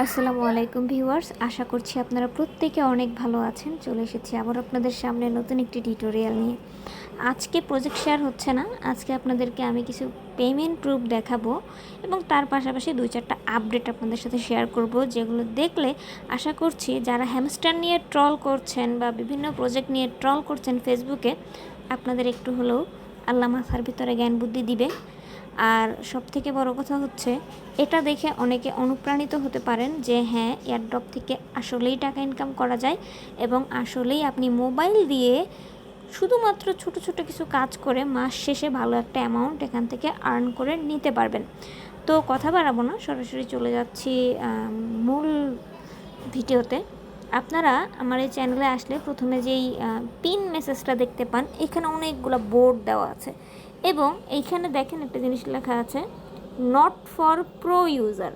আসসালামু আলাইকুম ভিউয়ার্স, আশা করছি আপনারা প্রত্যেকে অনেক ভালো আছেন। চলে এসেছি আবার আপনাদের সামনে নতুন একটি টিউটোরিয়াল নিয়ে। আজকে প্রজেক্ট শেয়ার হচ্ছে না, আজকে আপনাদেরকে আমি কিছু পেমেন্ট প্রুফ দেখাবো এবং তার পাশাপাশি দুই চারটা আপডেট আপনাদের সাথে শেয়ার করব, যেগুলো দেখলে আশা করছি যারা হ্যামস্টার নিয়ে ট্রল করছেন বা বিভিন্ন প্রজেক্ট নিয়ে ট্রল করছেন ফেসবুকে আপনাদের একটু হলেও আল্লাহ মাথার ভিতরে জ্ঞান বুদ্ধি দিবে আর সব থেকে বড় কথা হচ্ছে, এটা দেখে অনেকে অনুপ্রাণিত হতে পারেন যে হ্যাঁ এয়ারড্রপ থেকে আসলেই টাকা ইনকাম করা যায় এবং আসলেই আপনি মোবাইল দিয়ে শুধুমাত্র ছোট ছোট কিছু কাজ করে মাস শেষে ভালো একটা অ্যামাউন্ট এখান থেকে আর্ন করে নিতে পারবেন। তো কথা বাড়াবো না, সরাসরি চলে যাচ্ছি মূল ভিডিওতে। আপনারা আমার এই চ্যানেলে আসলে প্রথমে যেই পিন মেসেজটা দেখতে পান, এখানে অনেকগুলো বোর্ড দেওয়া আছে। এবং এইখানে দেখেন একটা জিনিস লেখা আছে নট ফর প্রো ইউজার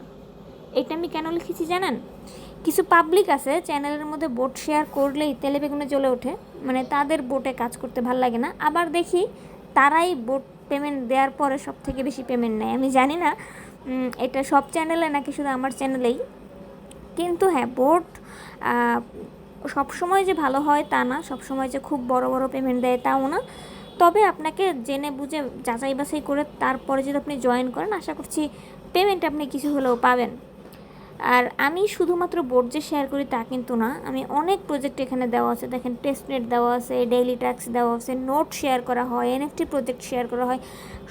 এটা আমি কেন লিখেছি জানেন? কিছু পাবলিক আছে চ্যানেলের মধ্যে বোট শেয়ার করলেই তেলে বেগুনে জ্বলে ওঠে মানে তাদের বোটে কাজ করতে ভালো লাগে না। আবার দেখি তারাই বোট পেমেন্ট দেওয়ার পরে সব থেকে বেশি পেমেন্ট নেয়। আমি জানি না এটা সব চ্যানেলে নাকি শুধু আমার চ্যানেলেই কিন্তু হ্যাঁ বোর্ড সবসময় যে ভালো হয় তা না, সবসময় যে খুব বড় বড় পেমেন্ট দেয় তাও না। তবে আপনাকে জেনে বুঝে যাচাই বাছাই করে তারপরে যদি আপনি জয়েন করেন, আশা করছি পেমেন্ট আপনি কিছু হলেও পাবেন। আর আমি শুধুমাত্র বোর্ড যে শেয়ার করি তা কিন্তু না, আমি অনেক প্রজেক্ট এখানে দেওয়া আছে। দেখেন টেস্টনেট দেওয়া আছে ডেইলি ট্যাক্স দেওয়া আছে নোট শেয়ার করা হয় এনএফটি প্রজেক্ট শেয়ার করা হয়।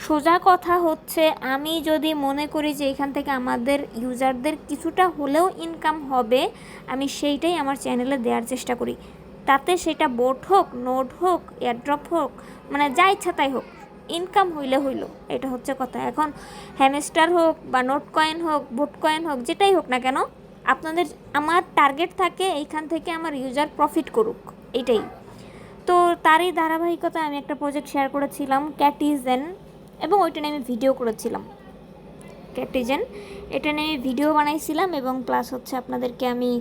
সোজা কথা হচ্ছে, আমি যদি মনে করি যে এখান থেকে আমাদের ইউজারদের কিছুটা হলেও ইনকাম হবে, আমি সেইটাই আমার চ্যানেলে দেওয়ার চেষ্টা করি। তাতে সেটা বোট হোক নোট হোক এয়ারড্রপ হোক মানে যা ইচ্ছা তাই হোক ইনকাম হইলে হইল, এটা হচ্ছে কথা। এখন হ্যামস্টার হোক বা নোট কয়েন হোক বোট কয়েন হোক, যেটাই হোক না কেন, আপনাদের, আমার টার্গেট থাকে এইখান থেকে আমার ইউজার প্রফিট করুক, এটাই। তো তারই ধারাবাহিকতা আমি একটা প্রজেক্ট শেয়ার করেছিলাম ক্যাটিজেন এবং ওইটা নিয়ে আমি ভিডিও করেছিলাম। ক্যাটিজেন এটা নিয়ে ভিডিও বানাইছিলাম এবং প্লাস হচ্ছে আপনাদেরকে আমি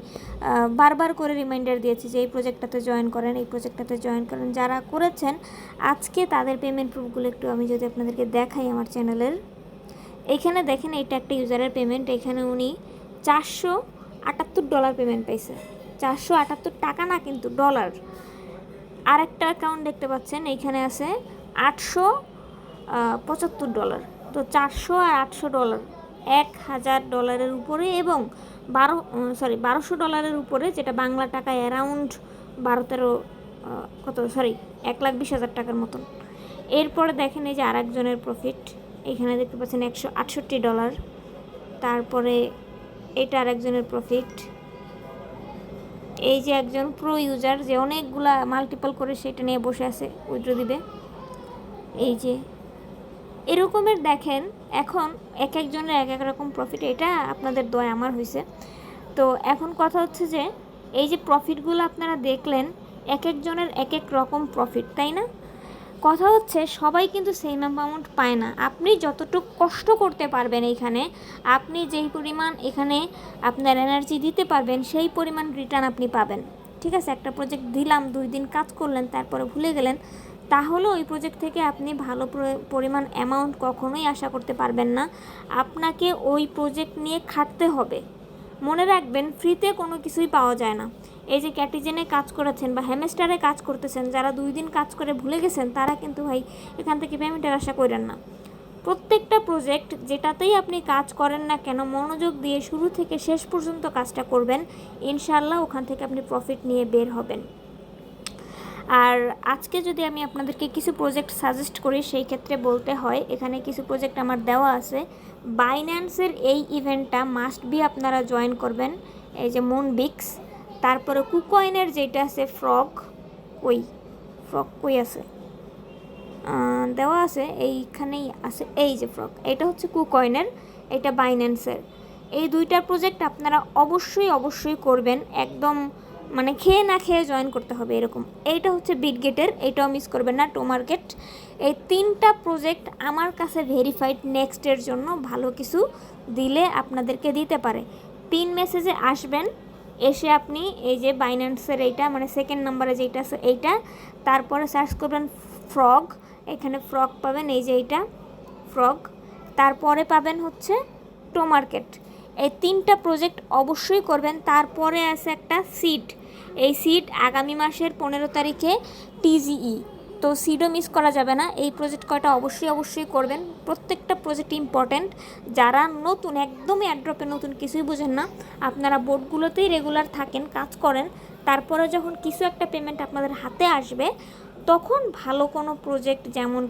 বারবার করে রিমাইন্ডার দিয়েছি যে এই প্রজেক্টটাতে জয়েন করেন, এই প্রজেক্টটাতে জয়েন করেন। যারা করেছেন, আজকে তাদের পেমেন্ট প্রুফগুলো একটু আমি যদি আপনাদেরকে দেখাই আমার চ্যানেলের এখানে দেখেন এটা একটা ইউজারের পেমেন্ট এখানে উনি চারশো আটাত্তর ডলার পেমেন্ট পাইছে। চারশো আটাত্তর টাকা না কিন্তু ডলার আরেকটা অ্যাকাউন্ট দেখতে পাচ্ছেন এইখানে আছে আটশো পঁচাত্তর ডলার তো চারশো আর আটশো ডলার, এক হাজার ডলারের উপরে এবং বারো সরি বারোশো ডলারের উপরে যেটা বাংলা টাকায় অ্যারাউন্ড বারো তেরো কত সরি এক লাখ বিশ হাজার টাকার মতন। এরপরে দেখেন এই যে আরেকজনের প্রফিট এখানে দেখতে পাচ্ছেন একশো আটষট্টি ডলার। তারপরে এটা আরেকজনের প্রফিট এই যে একজন প্রো ইউজার যে অনেকগুলা মাল্টিপল করে সেটা নিয়ে বসে আছে উইড্রো দিবে। এই যে এরকমের দেখেন, এখন এক একজনের এক এক রকম প্রফিট এটা আপনাদের দয় আমার হয়েছে তো এখন কথা হচ্ছে যে, এই যে প্রফিটগুলো আপনারা দেখলেন, এক একজনের এক এক রকম প্রফিট তাই না? কথা হচ্ছে সবাই কিন্তু সেম অ্যামাউন্ট পায় না। আপনি যতটুকু কষ্ট করতে পারবেন এইখানে আপনি যেই পরিমাণ এখানে আপনার এনার্জি দিতে পারবেন, সেই পরিমাণ রিটার্ন আপনি পাবেন। ঠিক আছে, একটা প্রজেক্ট দিলাম, দুই দিন কাজ করলেন, তারপরে ভুলে গেলেন তাহলে ওই প্রজেক্ট থেকে আপনি ভালো প্র- পরিমাণ অ্যামাউন্ট কখনোই আশা করতে পারবেন না। আপনাকে ওই প্রজেক্ট নিয়ে খাটতে হবে। মনে রাখবেন ফ্রিতে কোনো কিছুই পাওয়া যায় না। এই যে ক্যাটিজেনে কাজ করেছেন বা হ্যামেস্টারে কাজ করতেছেন, যারা দুই দিন কাজ করে ভুলে গেছেন, তারা কিন্তু ভাই এখান থেকে পেমেন্টের আশা করেন না। প্রত্যেকটা প্রজেক্ট যেটাতেই আপনি কাজ করেন না কেন, মনোযোগ দিয়ে শুরু থেকে শেষ পর্যন্ত কাজটা করবেন ইনশাল্লাহ ওখান থেকে আপনি প্রফিট নিয়ে বের হবেন। আর আজকে যদি আমি আপনাদেরকে কিছু প্রজেক্ট সাজেস্ট করি, সেই ক্ষেত্রে বলতে হয়, এখানে কিছু প্রজেক্ট আমার দেওয়া আছে। বাইন্যান্সের এই ইভেন্টটা মাস্ট বি আপনারা জয়েন করবেন। এই যে মুন বিক্স তারপরে কুকয়েনের যেটা আছে ফ্রক কই? ফ্রক কই আছে? দেওয়া আছে, এইখানেই আছে, এই যে ফ্রক এটা হচ্ছে কুকয়েনের এটা বাইন্যান্সের এই দুইটা প্রজেক্ট আপনারা অবশ্যই অবশ্যই করবেন। একদম মানে খেয়ে না খেয়ে জয়েন করতে হবে এরকম। এইটা হচ্ছে বিটগেটের এইটাও মিস করবেন না টো মার্কেট এই তিনটা প্রজেক্ট আমার কাছে ভেরিফাইড নেক্সটের জন্য ভালো কিছু দিলে আপনাদেরকে দিতে পারে। পিন মেসেজে আসবেন, এসে আপনি এই যে বাইন্যান্সের এইটা মানে সেকেন্ড নাম্বারে যেইটা আছে এইটা, তারপরে সার্চ করবেন ফ্রগ এখানে ফ্রগ পাবেন, এই যে এইটা ফ্রগ তারপরে পাবেন হচ্ছে টো মার্কেট এই তিনটা প্রজেক্ট অবশ্যই করবেন, তারপরে আছে একটা সিট এই সিট আগামী মাসের পনেরো তারিখে টিজিই তো সিডও মিস করা যাবে না। এই প্রজেক্ট কয়টা অবশ্যই অবশ্যই করবেন। প্রত্যেকটা প্রজেক্ট ইম্পর্ট্যান্ট যারা নতুন, একদমই অ্যাড্রপে নতুন কিছুই বোঝেন না, আপনারা বোর্ডগুলোতেই রেগুলার থাকেন, কাজ করেন। তারপরে যখন কিছু একটা পেমেন্ট আপনাদের হাতে আসবে, তখন ভালো কোনো প্রজেক্ট যেমন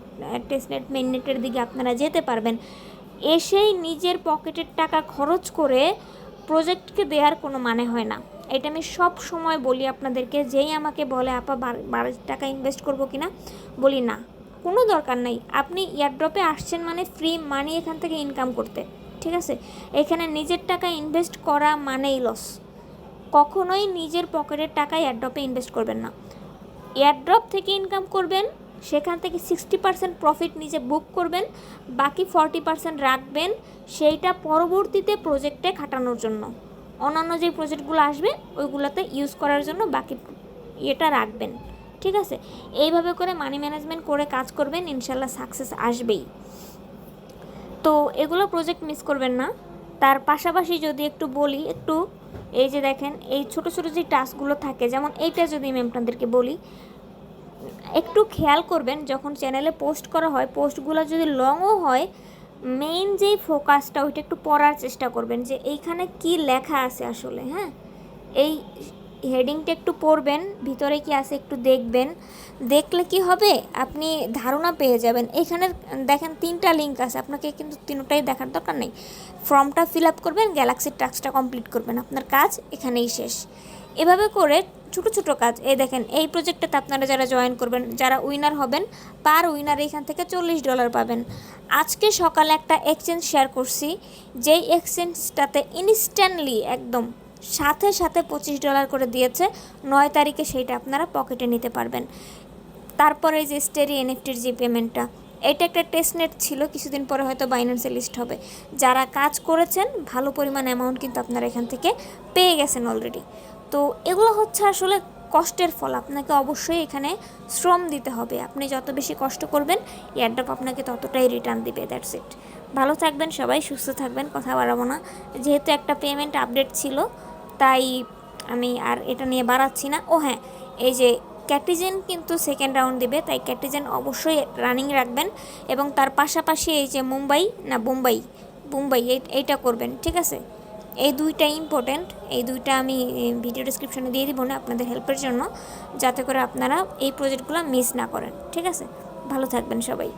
টেস্টনেট মেননেটের দিকে আপনারা যেতে পারবেন। এসেই নিজের পকেটের টাকা খরচ করে প্রজেক্টকে দেওয়ার কোনো মানে হয় না। এটা আমি সব সময় বলি আপনাদেরকে, যেই আমাকে বলে, আপা বার- টাকা ইনভেস্ট করব কিনা? বলি, না, কোনো দরকার নাই। আপনি ইয়ারড্রপে আসছেন মানে ফ্রি মানি এখান থেকে ইনকাম করতে, ঠিক আছে? এখানে নিজের টাকা ইনভেস্ট করা মানেই লস কখনোই নিজের পকেটের টাকা এয়ারড্রপে ইনভেস্ট করবেন না। এয়ারড্রপ থেকে ইনকাম করবেন, সেখান থেকে সিক্সটি পার্সেন্ট প্রফিট নিজে বুক করবেন, বাকি ফর্টি পার্সেন্ট রাখবেন, সেইটা পরবর্তীতে প্রজেক্টে খাটানোর জন্য। অন্যান্য যে প্রজেক্টগুলো আসবে, ওইগুলোতে ইউজ করার জন্য বাকি ইয়েটা রাখবেন। ঠিক আছে? এইভাবে করে মানি ম্যানেজমেন্ট করে কাজ করবেন, ইনশাল্লাহ সাকসেস আসবেই। তো এগুলো প্রজেক্ট মিস করবেন না। তার পাশাপাশি যদি একটু বলি, একটু এই যে দেখেন, এই ছোট ছোট যে টাস্কগুলো থাকে, যেমন এইটা যদি আমি আপনাদেরকে বলি, একটু খেয়াল করবেন, যখন চ্যানেলে পোস্ট করা হয় পোস্টগুলো যদি লংও হয় মেইন যেই ফোকাসটা ওইটা একটু পড়ার চেষ্টা করবেন যে এইখানে কি লেখা আছে আসলে হ্যাঁ? এই হেডিংটা একটু পড়বেন, ভিতরে কি আছে একটু দেখবেন। দেখলে কি হবে? আপনি ধারণা পেয়ে যাবেন। এখানে দেখেন তিনটা লিঙ্ক আছে, আপনাকে কিন্তু তিনটাই দেখার দরকার নেই। ফর্মটা ফিল আপ করবেন গ্যালাক্সির টাস্কটা কমপ্লিট করবেন। আপনার কাজ এখানেই শেষ। এভাবে করে ছোট ছোট কাজ। এই দেখেন, এই প্রজেক্টটাতে আপনারা যারা জয়েন করবেন, যারা উইনার হবেন পার উইনার এখান থেকে চল্লিশ ডলার পাবেন। আজকে সকালে একটা এক্সচেঞ্জ শেয়ার করছি, যেই এক্সচেঞ্জটাতে ইনস্ট্যান্টলি একদম সাথে সাথে পঁচিশ ডলার করে দিয়েছে, নয় তারিখে সেইটা আপনারা পকেটে নিতে পারবেন। তারপরে যে স্টেরি এনএফটির যে পেমেন্টটা এটা একটা টেস্টনেট ছিল, কিছুদিন পরে হয়তো বাইন্যান্সে লিস্ট হবে। যারা কাজ করেছেন, ভালো পরিমাণ অ্যামাউন্ট কিন্তু আপনারা এখান থেকে পেয়ে গেছেন অলরেডি তো এগুলো হচ্ছে আসলে কষ্টের ফল। আপনাকে অবশ্যই এখানে শ্রম দিতে হবে। আপনি যত বেশি কষ্ট করবেন এয়ারড্রপ আপনাকে ততটাই রিটার্ন দিবে দ্যাটস ইট ভালো থাকবেন সবাই, সুস্থ থাকবেন, কথা বাড়াবো না। যেহেতু একটা পেমেন্ট আপডেট ছিল, তাই আমি আর এটা নিয়ে বাড়াচ্ছি না। ও হ্যাঁ এই যে ক্যাটিজেন কিন্তু সেকেন্ড রাউন্ড দিবে, তাই ক্যাটিজেন অবশ্যই রানিং রাখবেন এবং তার পাশাপাশি এই যে মুম্বাই না মুম্বাই এই- এইটা করবেন, ঠিক আছে? এই দুইটা ইম্পর্টেন্ট এই দুইটা আমি ভিডিও ডিসক্রিপশনে দিয়ে দিব না আপনাদের হেল্পের জন্য, যাতে করে আপনারা এই প্রজেক্টগুলো মিস না করেন, ঠিক আছে? ভালো থাকবেন সবাই।